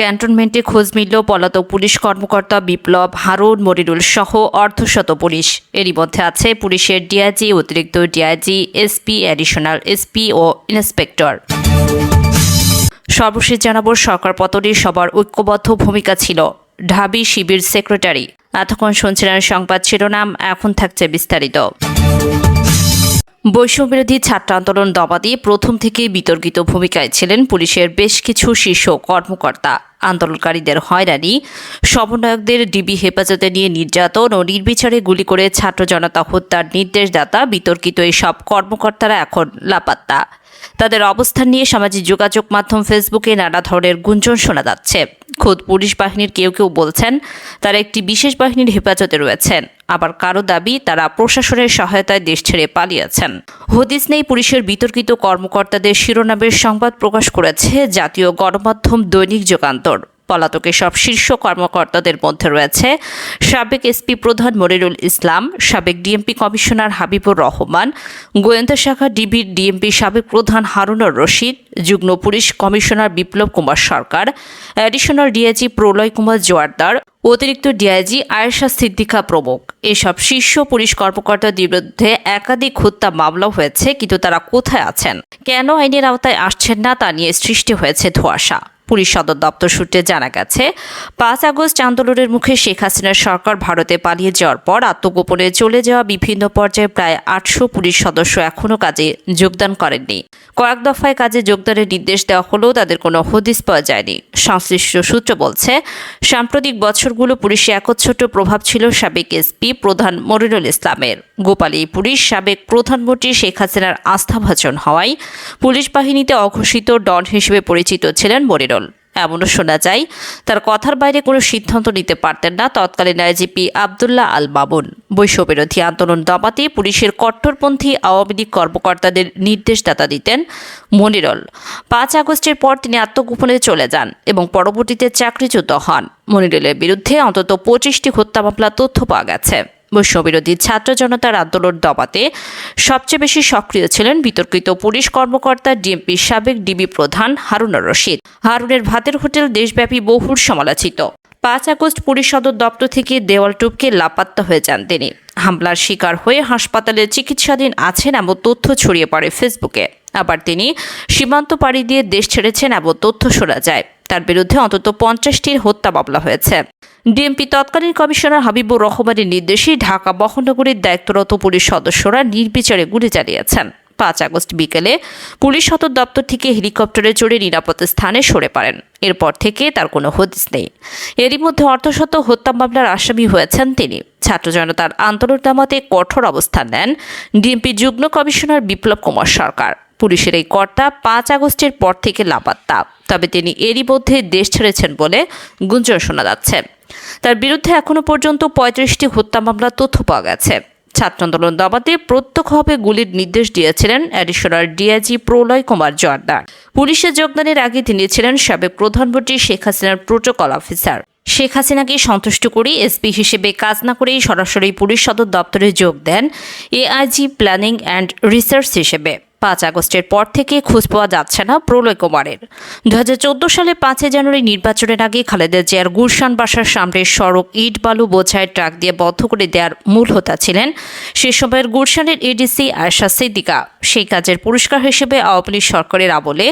ক্যান্টনমেন্টে খোঁজ মিলল পলাতক পুলিশ কর্মকর্তা বিপ্লব হারুন মরিরুল সহ অর্ধশত পুলিশ। এরই মধ্যে আছে পুলিশের ডিআইজি, অতিরিক্ত ডিআইজি, এসপি, অ্যাডিশনাল এসপি ও ইন্সপেক্টর। সর্বশেষ জানাব, সরকার পতনে সবার ঐক্যবদ্ধ ভূমিকা ছিল ঢাবি শিবির সেক্রেটারি। এতক্ষণ শুনছিলেন সংবাদ শিরোনাম, এখন থাকছে বিস্তারিত। বৈষম্যবিরোধী ছাত্র আন্দোলন দমা দিয়ে প্রথম থেকে বিতর্কিত ভূমিকায় ছিলেন পুলিশের বেশ কিছু শীর্ষ কর্মকর্তা। আন্দোলনকারীদের হয়রানি, সমন্বয়কদের ডিবি হেফাজতে নিয়ে নির্যাতন ও নির্বিচারে গুলি করে ছাত্র জনতা হত্যার নির্দেশদাতা বিতর্কিত এসব কর্মকর্তারা এখন লাপাত্তা। তাদের অবস্থান নিয়ে সামাজিক যোগাযোগ মাধ্যম ফেসবুকে নানা ধরনের গুঞ্জন শোনা যাচ্ছে। খোদ পুলিশ বাহিনীর কেউ কেউ বলছেন, তারা একটি বিশেষ বাহিনীর হেফাজতে রয়েছেন। আবার কারও দাবি, তারা প্রশাসনের সহায়তায় দেশ ছেড়ে পালিয়েছেন। হদিস নেই পুলিশের বিতর্কিত কর্মকর্তাদের শিরোনামের সংবাদ প্রকাশ করেছে জাতীয় গণমাধ্যম দৈনিক যুগান্তর। পলাতকের সব শীর্ষ কর্মকর্তাদের মধ্যে রয়েছে সাবেক এসপি প্রধান মনিরুল ইসলাম, সাবেক ডিএমপি কমিশনার হাবিবুর রহমান, গোয়েন্দা শাখা ডিবির ডিএমপি সাবেক প্রধান হারুনুর রশিদ, যুগ্ম police commissioner Biplob Kumar Sarkar, additional DIG Proloy Kumar Joardar, অতিরিক্ত ডিআইজি আয়েশা সিদ্দিকা প্রমুখ। এসব শীর্ষ পুলিশ কর্মকর্তাদের বিরুদ্ধে একাধিক হত্যা মামলা হয়েছে, কিন্তু তারা কোথায় আছেন? কেন আইনের আওতায় আসছেন না তা নিয়ে সৃষ্টি হয়েছে ধোঁয়াশা। পুলিশ সদর দপ্তর সূত্রে জানা গেছে, পাঁচ আগস্ট আন্দোলনের মুখে শেখ হাসিনার সরকার ভারতে পালিয়ে যাওয়ার পর আত্মগোপনে চলে যাওয়া বিভিন্ন পর্যায়ে প্রায় আটশো পুলিশ সদস্য এখনও কাজে যোগদান করেননি। কয়েক দফায় কাজে যোগদানের নির্দেশ দেওয়া হলেও তাদের কোনো হদিস পাওয়া যায়নি। সংশ্লিষ্ট সূত্র বলছে, সাম্প্রতিক বছরগুলো পুলিশে একচ্ছত্র প্রভাব ছিল সাবেক এসপি প্রধান মরিনুল ইসলামের। গোপালী পুলিশ সাবেক প্রধানমন্ত্রী শেখ হাসিনার আস্থাভাজন হওয়ায় পুলিশ বাহিনীতে অঘোষিত ডন হিসেবে পরিচিত ছিলেন মরিনুল। এমনও শোনা যায়, তার কথার বাইরে কোনো সিদ্ধান্ত নিতে পারতেন না তৎকালীন আইজিপি আবদুল্লাহ আল মামুন। বৈশ্যবিরোধী আন্দোলন দমাতে পুলিশের কট্টরপন্থী আওয়ামী লীগ কর্মকর্তাদের নির্দেশদাতা দিতেন মনিরল। পাঁচ আগস্টের পর তিনি আত্মগোপনে চলে যান এবং পরবর্তীতে চাকরিচ্যুত হন। মনিরলের বিরুদ্ধে অন্তত পঁচিশটি হত্যা মামলার তথ্য পাওয়া গেছে। বৈশ্যবিরোধী ছাত্র জনতার আন্দোলন দমাতে সবচেয়ে বেশি সক্রিয় ছিলেন বিতর্কিত পুলিশ কর্মকর্তা ডিএমপির সাবেক ডিবি প্রধান হারুনুর রশিদ। হারুনের ভাতের হোটেল দেশব্যাপী বহুল সমালোচিত। পাঁচ আগস্ট পুলিশ সদর দপ্তর থেকে দেওয়াল টুপকে লাপাত্তা হয়ে যান তিনি। হামলার শিকার হয়ে হাসপাতালে চিকিৎসাধীন আছেন এমন তথ্য ছড়িয়ে পড়ে ফেসবুকে। আবার তিনি সীমান্ত পাড়ি দিয়ে দেশ ছেড়েছেন এমন তথ্য শোনা যায়। তার বিরুদ্ধে অন্তত পঞ্চাশটির হত্যা মামলা হয়েছে। ডিএমপি তৎকালীন কমিশনার হাবিবুর রহমানের নির্দেশে ঢাকা মহানগরীর দায়িত্বরত পুলিশ সদস্যরা নির্বিচারে গুলি চালিয়েছেন। পাঁচ আগস্ট বিকেলে পুলিশ সদর দপ্তর থেকে হেলিকপ্টারে চড়ে নিরাপদ স্থানে সরে পারেন এরপর থেকে তার কোনো হদিস নেই। এরই মধ্যে অর্ধশত হত্যা মামলার আসামি হয়েছেন তিনি। ছাত্র জনতার আন্দোলন নামাতে কঠোর অবস্থান নেন ডিএমপি যুগ্ম কমিশনার বিপ্লব কুমার সরকার। পুলিশের এই কর্তা পাঁচ আগস্টের পর থেকে লাপাত্তা। তবে তিনি এরই মধ্যে দেশ ছেড়েছেন বলে গুঞ্জন শোনা যাচ্ছে। তার বিরুদ্ধে এখনও পর্যন্ত পঁয়ত্রিশটি হত্যা মামলার তথ্য পাওয়া গেছে। ছাত্র আন্দোলন দমাতে প্রত্যক্ষভাবে গুলির নির্দেশ দিয়েছিলেন অ্যাডিশনাল ডিআইজি প্রলয় কুমার জর্দার পুলিশে যোগদানের আগে তিনি ছিলেন সাবেক প্রধানমন্ত্রী শেখ হাসিনার প্রোটোকল অফিসার। শেখ হাসিনাকে সন্তুষ্ট করে এসপি হিসেবে কাজ না করেই সরাসরি পুলিশ সদর দপ্তরে যোগ দেন এআইজি প্ল্যানিং অ্যান্ড রিসার্চ হিসেবে। পাঁচ আগস্টের পর থেকে খোঁজ পাওয়া যাচ্ছে না প্রলয় কুমারের। দু হাজার চোদ্দ সালে পাঁচই জানুয়ারি নির্বাচনের আগে খালেদা জিয়ার গুলশান বাসার সামনের সড়ক ইট, বালু বোঝায় ট্রাক দিয়ে বন্ধ করে দেওয়ার মূল হোতা ছিলেন সে সময়ের গুলশানের এডিসি আয়সা সিদ্দিকা। সেই কাজের পুরস্কার হিসেবে আওয়ামী লীগ সরকারের আমলে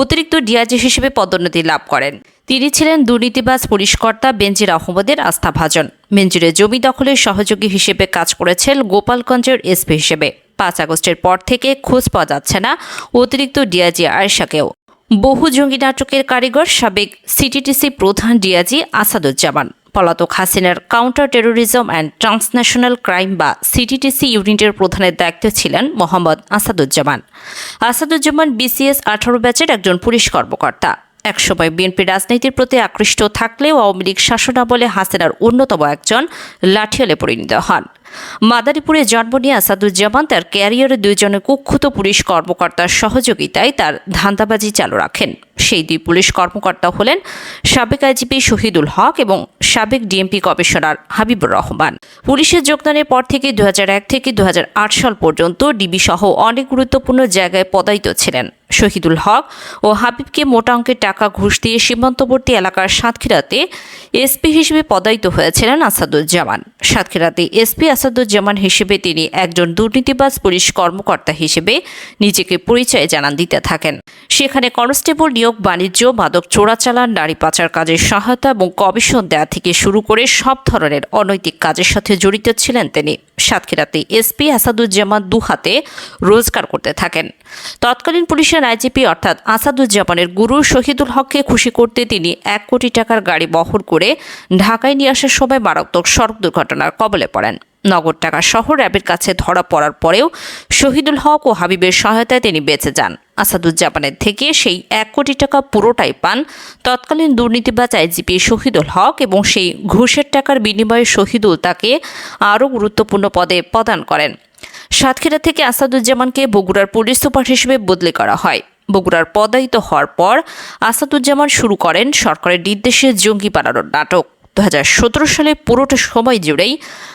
অতিরিক্ত ডিআইজি হিসেবে পদোন্নতি লাভ করেন। তিনি ছিলেন দুর্নীতিবাজ পুলিশকর্তা বেঞ্জির আহমদের আস্থাভাজন। বেঞ্জিরের জমি দখলের সহযোগী হিসেবে কাজ করেছেন গোপালগঞ্জের এসপি হিসেবে। পাঁচ আগস্টের পর থেকে খোঁজ পাওয়া যাচ্ছে না অতিরিক্ত ডিআইজি আয়েশাকেও। বহু জঙ্গি নাটকের কারিগর সাবেক সিটিটিসি প্রধান ডিআইজি আসাদুজ্জামান, পলাতক হাসিনার counter terrorism and transnational crime বা সিটিটিসি ইউনিটের প্রধানের দায়িত্বে ছিলেন মোহাম্মদ আসাদুজ্জামান। আসাদুজ্জামান বিসিএস আঠারো ব্যাচের একজন পুলিশ কর্মকর্তা। একসময় বিএনপি রাজনীতির প্রতি আকৃষ্ট থাকলেও আওয়ামী লীগ শাসনাবলে হাসিনার অন্যতম একজন লাঠিয়ালে পরিণত হন। মাদারীপুরে জন্ম নিয়ে আসাদুজ্জামান তার ক্যারিয়ারে দুজনে কুক্ষুত পুলিশ কর্মকর্তার সহযোগিতায় তার ধান্দাবাজি চালু রাখেন। সেই দুই পুলিশ কর্মকর্তা হলেন সাবেক আইজিপি শহীদুল হক এবং সাবেক ডিএমপি কমিশনার হাবিবুর রহমান। পুলিশের যোগদানের পর থেকে দু হাজার এক থেকে দু হাজার আট সাল পর্যন্ত ডিবি সহ অনেক গুরুত্বপূর্ণ জায়গায় পদায়িত ছিলেন শহীদুল হক ও হাবিবকে মোটা অঙ্কের টাকা ঘুষ দিয়ে সীমান্তবর্তী এলাকার সাতক্ষীরাতে এসপি হিসেবে পদায়িত হয়েছিলেন আসাদুজ্জামান। সাতক্ষীরাতে এসপি আসাদুজ্জামান হিসেবে তিনি একজন দুর্নীতিবাজ পুলিশ কর্মকর্তা হিসেবে নিজেকে পরিচয় জানান দিতে থাকেন। সেখানে কনস্টেবল নিয়োগ, বাণিজ্য, মাদক চোরাচালান, নারী পাচার কাজের সহায়তা এবং কমিশন দেওয়া থেকে শুরু করে সব ধরনের অনৈতিক কাজের সাথে জড়িত ছিলেন তিনি। সাতক্ষীরাতে এসপি আসাদুজ্জামান দু হাতে রোজগার করতে থাকেন। তৎকালীন পুলিশের আইজিপি অর্থাৎ আসাদুজ্জামানের গুরু শহীদুল হককে খুশি করতে তিনি এক কোটি টাকার গাড়ি বহর করে ঢাকায় নিয়ে আসার সময় মারাত্মক সড়ক দুর্ঘটনার কবলে পড়েন। নগদ টাকা সহ র্যাবের কাছে ধরা পড়ার পরেও শহীদুল হক ও হাবিবের সহায়তায় তিনি বেঁচে যান। আসাদুজ্জামানের থেকে সেই এক কোটি টাকা পুরোটাই পান। তৎকালীন দুর্নীতিবাজ আইজিপি শহীদুল হক এবং সেই ঘুষের টাকার বিনিময়ে শহীদুল তাকে আরও গুরুত্বপূর্ণ পদে প্রদান করেন। সাতক্ষীরা থেকে আসাদুজ্জামানকে বগুড়ার পুলিশ সুপার হিসেবে বদলি করা হয়। বগুড়ার পদায়িত হওয়ার পর আসাদুজ্জামান শুরু করেন সরকারের নির্দেশে জঙ্গি বানানোর নাটক। দু হাজার সতেরো সালে পুরোটা সময় জুড়েই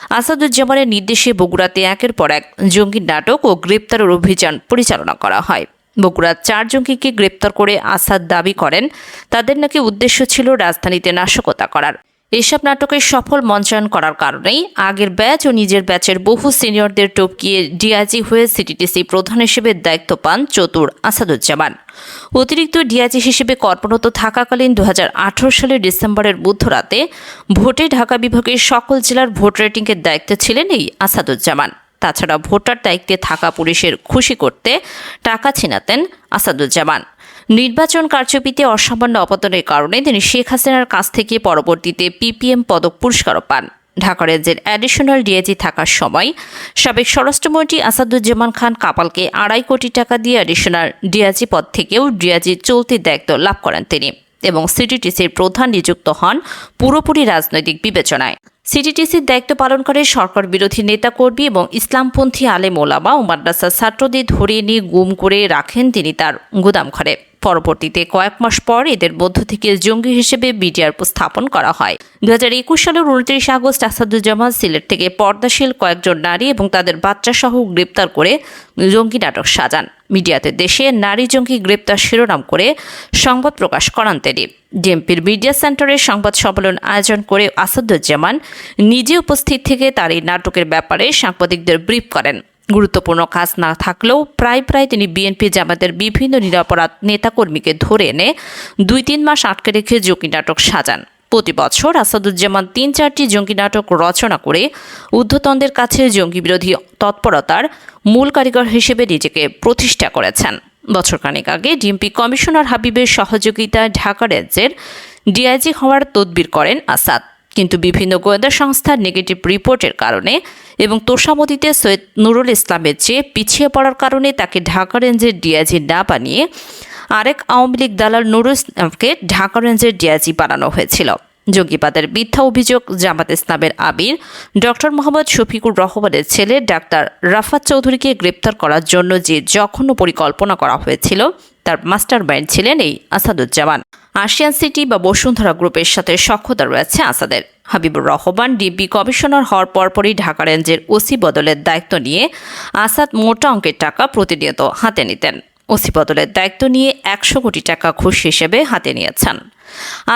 আসাদুজ্জামানের নির্দেশে বগুড়াতে একের পর এক জঙ্গি নাটক ও গ্রেপ্তারের অভিযান পরিচালনা করা হয়। বগুড়ার চার জঙ্গিকে গ্রেপ্তার করে আসাদ দাবি করেন। তাদের নাকি উদ্দেশ্য ছিল রাজধানীতে নাশকতা করার। এসব নাটকের সফল মঞ্চায়ন করার কারণেই আগের ব্যাচ ও নিজের ব্যাচের বহু সিনিয়রদের টপকিয়ে ডিআইজি হয়ে সিটিটিসি প্রধান হিসেবে দায়িত্ব পান চতুর আসাদুজ্জামান। অতিরিক্ত ডিআইজি হিসেবে কর্মরত থাকাকালীন দু হাজার আঠারো সালের ডিসেম্বরের মধ্যরাতে ভোটে ঢাকা বিভাগের সকল জেলার ভোট রেটিংয়ের দায়িত্বে ছিলেন এই আসাদুজ্জামান। তাছাড়া ভোটার দায়িত্বে থাকা পুলিশের খুশি করতে টাকা ছিনাতেন আসাদুজ্জামান। নির্বাচন কারচুপিতে অসামান্য অপতনের কারণে তিনি শেখ হাসিনার কাছ থেকে পরবর্তীতে পিপিএম পদক পুরস্কারও পান। ঢাকা রেঞ্জের অ্যাডিশনাল ডিআইজি থাকার সময় সাবেক স্বরাষ্ট্রমন্ত্রী আসাদুজ্জামান খান কাপালকে আড়াই কোটি টাকা দিয়ে অ্যাডিশনাল ডিআইজি পদ থেকেও ডিআইজি চলতির দায়িত্ব লাভ করেন তিনি এবং সিটিটিসির প্রধান নিযুক্ত হন পুরোপুরি রাজনৈতিক বিবেচনায়। সিটিটিসির দায়িত্ব পালন করে সরকার বিরোধী নেতাকর্মী এবং ইসলামপন্থী আলে ওলামা ও মাদ্রাসার ছাত্রদের ধরে নিয়ে গুম করে রাখেন তিনি তার গুদাম ঘরে। পরবর্তীতে কয়েক মাস পর এদের মধ্য থেকে জঙ্গি হিসেবে বিডিআর স্থাপন করা হয়। দু হাজার একুশ সালের উনত্রিশ আগস্ট আসাদুজ্জামান সিলেট থেকে পর্দাশীল কয়েকজন নারী এবং তাদের বাচ্চাসহ গ্রেপ্তার করে জঙ্গি নাটক সাজান। মিডিয়াতে দেশে নারী জঙ্গি গ্রেপ্তার শিরোনাম করে সংবাদ প্রকাশ করান তিনি। ডিএমপির মিডিয়া সেন্টারে সংবাদ সম্মেলন আয়োজন করে আসাদুজ্জামান নিজে উপস্থিত থেকে তার এই নাটকের ব্যাপারে সাংবাদিকদের ব্রিফ করেন। গুরুত্বপূর্ণ কাজ না থাকলেও প্রায় প্রায় তিনি বিএনপি জামাতের বিভিন্ন নিরাপরাধ নেতাকর্মীকে ধরে এনে দুই তিন মাস আটকে রেখে জঙ্গি নাটক সাজান। প্রতি বছর আসাদুজ্জামান তিন চারটি জঙ্গি নাটক রচনা করে ঊর্ধ্বতনদের কাছে জঙ্গি বিরোধী তৎপরতার মূল কারিগর হিসেবে নিজেকে প্রতিষ্ঠা করেছেন। বছরখানেক আগে ডিএমপি কমিশনার হাবিবের সহযোগিতায় ঢাকা রেঞ্জের ডিআইজি হওয়ার তদবির করেন আসাদ। কিন্তু বিভিন্ন গোয়েন্দা সংস্থার নেগেটিভ রিপোর্টের কারণে এবং তোষামতিতে সৈয়দ নুরুল ইসলামের চেয়ে পিছিয়ে পড়ার কারণে তাকে ঢাকা রেঞ্জের ডিআইজি না বানিয়ে আরেক আওয়ামী লীগ দালাল নুরুল ইসলামকে ঢাকা রেঞ্জের ডিআইজি বানানো হয়েছিল। জঙ্গিবাদের মিথ্যা অভিযোগ জামাত ইসলামের আবির ডক্টর মোহাম্মদ শফিকুর রহমানের ছেলে ডাক্তার রাফাত চৌধুরীকে গ্রেপ্তার করার জন্য যে জঘন্য পরিকল্পনা করা হয়েছিল তার মাস্টার মাইন্ড ছিলেন এই আসাদুজ্জামান। আশিয়ান সিটি বা বসুন্ধরা গ্রুপের সাথে সক্ষতা রয়েছে আসাদের। হাবিবুর রহমান, ডিবি কমিশনার হওয়ার পরপরই ঢাকা রেঞ্জের ওসি বদলের দায়িত্ব নিয়ে আসাদ মোটা অঙ্কের টাকা প্রতিনিয়ত হাতে নিতেন। ওসি বদলের দায়িত্ব নিয়ে একশো কোটি টাকা ঘুষ হিসেবে হাতে নিয়েছেন।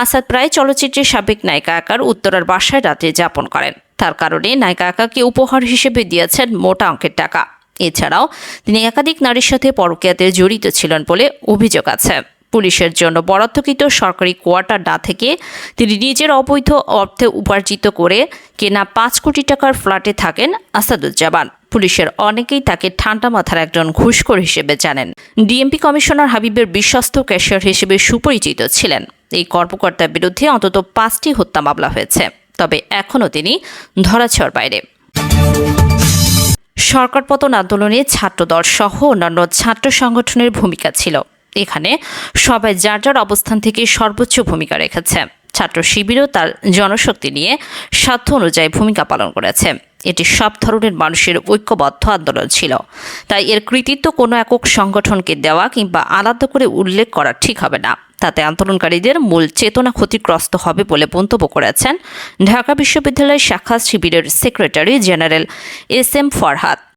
আসাদ প্রায় চলচ্চিত্রের সাবেক নায়িকা আকার উত্তরার বাসায় রাতে যাপন করেন। তার কারণে নায়িকা আকাকে উপহার হিসেবে দিয়েছেন মোটা অঙ্কের টাকা। এছাড়াও তিনি একাধিক নারীর সাথে পরকীয়াতে জড়িত ছিলেন বলে অভিযোগ আছে। পুলিশের জন্য বরাদ্দকৃত সরকারি কোয়ার্টার ডা থেকে তিনি নিজের অবৈধ অর্থে উপার্জিত করে কেনা পাঁচ কোটি টাকার ফ্ল্যাটে থাকেন আসাদুজ্জামান। পুলিশের অনেকেই তাকে ঠান্ডা মাথার একজন ঘুষখোর হিসেবে জানেন। ডিএমপি কমিশনার হাবিবের বিশ্বস্ত ক্যাশিয়ার হিসেবে সুপরিচিত ছিলেন। এই কর্মকর্তার বিরুদ্ধে অন্তত পাঁচটি হত্যা মামলা হয়েছে। তবে এখনও তিনি ধরাছোঁয়ার বাইরে। সরকার পতন আন্দোলনে ছাত্রদল সহ অন্যান্য ছাত্র সংগঠনের ভূমিকা ছিল। এখানে সবাই যার যার অবস্থান থেকে সর্বোচ্চ ভূমিকা রেখেছে। ছাত্র শিবিরও তার জনশক্তি নিয়ে সাধ্য অনুযায়ী ভূমিকা পালন করেছে। এটি সব ধরনের মানুষের ঐক্যবদ্ধ আন্দোলন ছিল। তাই এর কৃতিত্ব কোনো একক সংগঠনকে দেওয়া কিংবা আলাদা করে উল্লেখ করা ঠিক হবে না। তাতে আন্দোলনকারীদের মূল চেতনা ক্ষতিগ্রস্ত হবে বলে মন্তব্য করেছেন ঢাকা বিশ্ববিদ্যালয়ের শাখা শিবিরের secretary general S M Farhad.